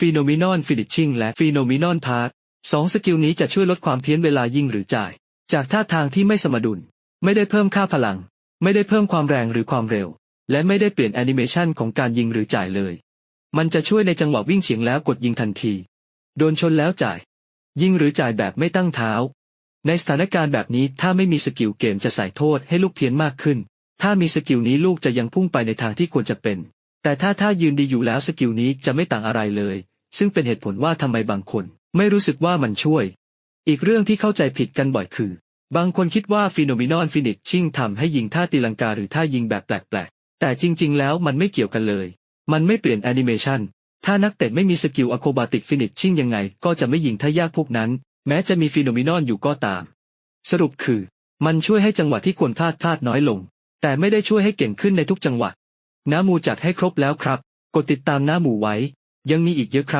Phenomenon Finishing และ Phenomenon Path สองสกิลนี้จะช่วยลดความเพี้ยนเวลายิงหรือจ่าย จากท่าทางที่ไม่สมดุล ไม่ได้เพิ่มค่าพลัง ไม่ได้เพิ่มความแรงหรือความเร็ว และไม่ได้เปลี่ยนแอนิเมชันของการยิงหรือจ่ายเลย มันจะช่วยในจังหวะวิ่งเฉียงแล้วกดยิงทันที โดนชนแล้วจ่าย ยิงหรือจ่ายแบบไม่ตั้งเท้า ในสถานการณ์แบบนี้ถ้าไม่มีสกิลเกมจะใส่โทษให้ลูกเพี้ยนมากขึ้น ถ้ามีสกิลนี้ลูกจะยังพุ่งไปในทางที่ควรจะเป็น แต่ถ้าถ้ายืนดีอยู่แล้วสกิลนี้จะไม่ต่างอะไรเลย ซึ่งเป็นเหตุผลว่าทำไมบางคนไม่รู้สึกว่ามันช่วย อีกเรื่องที่เข้าใจผิดกันบ่อยคือ บางคนคิดว่าฟีโนมินอนฟินิชชิ่งทำให้ยิงท่าตีลังกาหรือท่ายิงแบบแปลกๆ แต่จริงๆ แล้วมันไม่เกี่ยวกันเลย มันไม่เปลี่ยนแอนิเมชันถ้านักเตะไม่มีสกิลอะโครบาติกฟินิชชิ่งยังไง ก็จะไม่ยิงท่ายากพวกนั้น แม้จะมีฟีโนมินอนอยู่ก็ตาม สรุปคือ มันช่วยให้จังหวะที่ควรพลาดพลาดน้อยลง แต่ไม่ได้ช่วยให้เก่งขึ้นในทุกจังหวะน้าหมูจัดให้ครบแล้วครับ กดติดตามน้าหมูไว้ ยังมีอีกเยอะครับ